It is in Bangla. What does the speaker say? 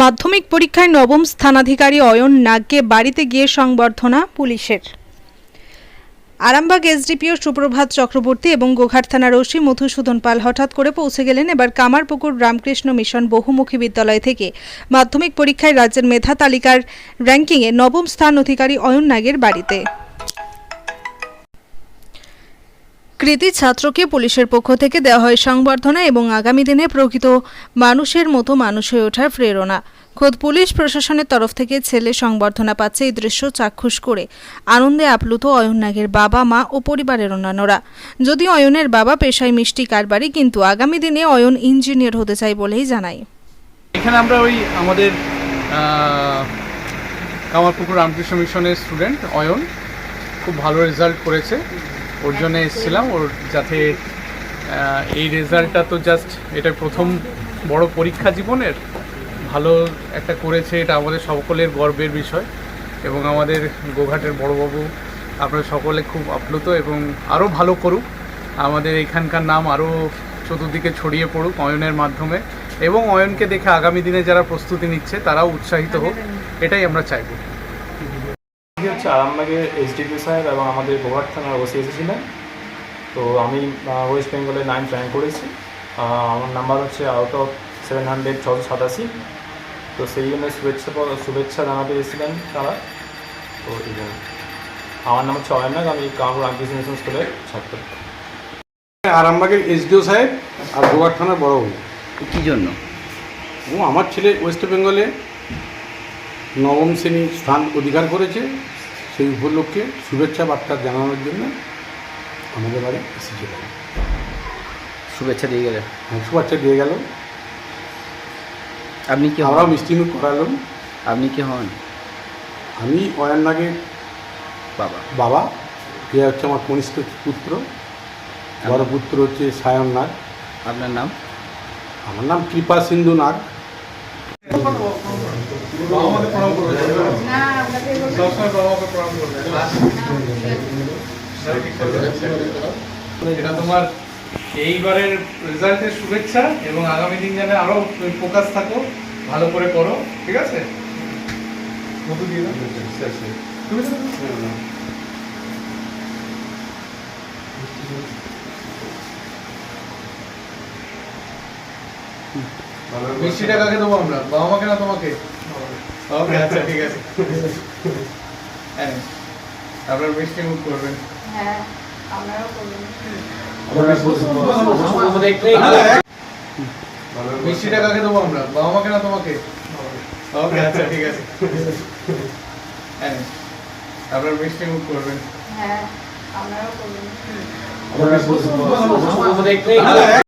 মাধ্যমিক পরীক্ষায় নবম স্থানাধিকারী অয়ন নাগকে বাড়িতে গিয়ে সংবর্ধনা পুলিশের। আরামবাগ এসডিপিও সুপ্রভাত চক্রবর্তী এবং গোঘাট থানার ওসি মধুসূদন পাল হঠাৎ করে পৌঁছে গেলেন। এবার কামারপুকুর রামকৃষ্ণ মিশন বহুমুখী বিদ্যালয় থেকে মাধ্যমিক পরীক্ষায় রাজ্যের মেধা তালিকার র্যাঙ্কিংয়ে নবম স্থান অধিকারী অয়ন নাগের বাড়িতে। কৃতি ছাত্রকে পুলিশের পক্ষ থেকে দেওয়া হয় সংবর্ধনা এবং আগামী দিনে প্রকৃত মানুষের মতো মানুষ হয়ে ওঠার প্রেরণা। খোদ পুলিশ প্রশাসনের তরফ থেকে ছেলে সংবর্ধনা পাচ্ছে এই দৃশ্য চাক্ষুষ করে। আনন্দে আপ্লুত অয়ন নাগের বাবা, মা ও পরিবারের অন্যান্যরা। যদিও অয়নের বাবা পেশায় মিষ্টি কারবারি, কিন্তু আগামী দিনে অয়ন ইঞ্জিনিয়ার হতে চাই বলেই জানায়। এখানে আমরা ওই আমাদের কামারপুকুর রামকৃষ্ণ মিশনের স্টুডেন্ট অয়ন। খুব ভালো রেজাল্ট করেছে। ওর জন্য এসেছিলাম। ওর যাতে এই রেজাল্টটা তো জাস্ট এটা প্রথম বড় পরীক্ষা জীবনের। ভালো একটা করেছে, এটা আমাদের সকলের গর্বের বিষয়। এবং আমাদের গোঘাটের বড়বাবু আপনারা সকলে খুব আপ্লুত এবং আরও ভালো করুক। আমাদের এখানকার নাম আরও চতুর্দিকে ছড়িয়ে পড়ুক অয়নের মাধ্যমে। এবং অয়নকে দেখে আগামী দিনে যারা প্রস্তুতি নিচ্ছে, তারাও উৎসাহিত হোক। এটাই আমরা চাইব। আজকে হচ্ছে আরামবাগের এইচডিপি সাহেব এবং আমাদের গোঘাট থানার ওসি এসেছিলেন। তো আমি ওয়েস্ট বেঙ্গলে নাইন র্যাঙ্ক করেছি। আমার নাম্বার হচ্ছে আউট অফ সেভেন হান্ড্রেড ছশো সাতাশি। তো সেই জন্য শুভেচ্ছা শুভেচ্ছা জানাতে এসেছিলেন তারা। তো এই জন্য। আমার নাম হচ্ছে অয়নাগ আমি কামরুল রামকৃষ্ণ মিশন স্কুলের ছাত্র। আরামবাগের এসডিও সাহেব আর গোয়ার থানার বড়বাবু কি জন্য? ও আমার ছেলে ওয়েস্ট বেঙ্গলে নবম শ্রেণির স্থান অধিকার করেছে সেই উপলক্ষে শুভেচ্ছা বার্তা জানানোর জন্য আমাদের বাড়ি এসেছিল। শুভেচ্ছা দিয়ে গেলে হ্যাঁ, শুভেচ্ছা দিয়ে গেল। আপনি কি আমরাও মিষ্টিমুখ করালাম। আপনি কি হন? আমি অয়ন নাগের বাবা। বাবা। কে হচ্ছে আমার কনিষ্ঠ পুত্র। বড় পুত্র হচ্ছে সায়ন নাগ। আপনার নাম? আমার নাম কৃপা সিন্ধু নাগ। এটা তোমার এইবারের রেজাল্টের শুভেচ্ছা এবং আগামী দিন যেন আরও ফোকাস থাকো ভালো করে করো ঠিক আছে? মধু দিয়ে দাও। তুমি দাও। মিষ্টিটা কাকে দেবো আমরা? বাবা মাকে না তোমাকে? ওকে আচ্ছা ঠিক আছে। আপনার মিষ্টি মুখ করবেন। হ্যাঁ আপনারাও করবেন মিষ্টিটা কাকে দেবো আমরা? বাবা মাকে না তোমাকে? ওকে আচ্ছা ঠিক আছে। আপনার মিষ্টি মুখ করবেন। হ্যাঁ আপনারাও করবেন